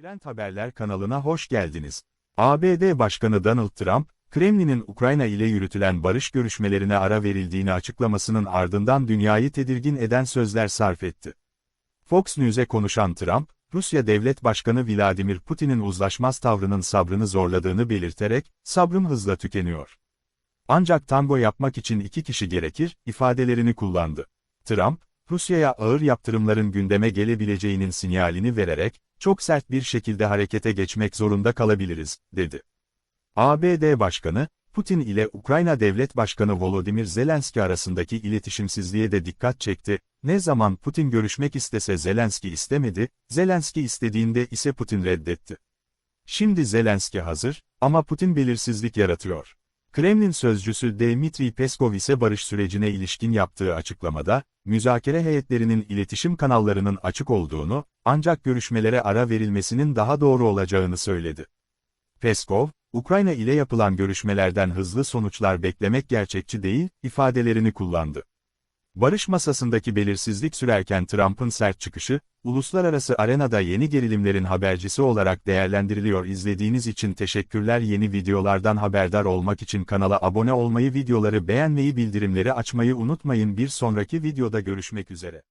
Trend Haberler kanalına hoş geldiniz. ABD Başkanı Donald Trump, Kremlin'in Ukrayna ile yürütülen barış görüşmelerine ara verildiğini açıklamasının ardından dünyayı tedirgin eden sözler sarf etti. Fox News'e konuşan Trump, Rusya Devlet Başkanı Vladimir Putin'in uzlaşmaz tavrının sabrını zorladığını belirterek, sabrım hızla tükeniyor. Ancak tango yapmak için iki kişi gerekir, ifadelerini kullandı. Trump, Rusya'ya ağır yaptırımların gündeme gelebileceğinin sinyalini vererek, çok sert bir şekilde harekete geçmek zorunda kalabiliriz, dedi. ABD Başkanı, Putin ile Ukrayna Devlet Başkanı Volodymyr Zelenski arasındaki iletişimsizliğe de dikkat çekti. Ne zaman Putin görüşmek istese Zelenski istemedi, Zelenski istediğinde ise Putin reddetti. Şimdi Zelenski hazır, ama Putin belirsizlik yaratıyor. Kremlin sözcüsü Dmitri Peskov ise barış sürecine ilişkin yaptığı açıklamada, müzakere heyetlerinin iletişim kanallarının açık olduğunu, ancak görüşmelere ara verilmesinin daha doğru olacağını söyledi. Peskov, Ukrayna ile yapılan görüşmelerden hızlı sonuçlar beklemek gerçekçi değil, ifadelerini kullandı. Barış masasındaki belirsizlik sürerken Trump'ın sert çıkışı, uluslararası arenada yeni gerilimlerin habercisi olarak değerlendiriliyor. İzlediğiniz için teşekkürler. Yeni videolardan haberdar olmak için kanala abone olmayı, videoları beğenmeyi, bildirimleri açmayı unutmayın. Bir sonraki videoda görüşmek üzere.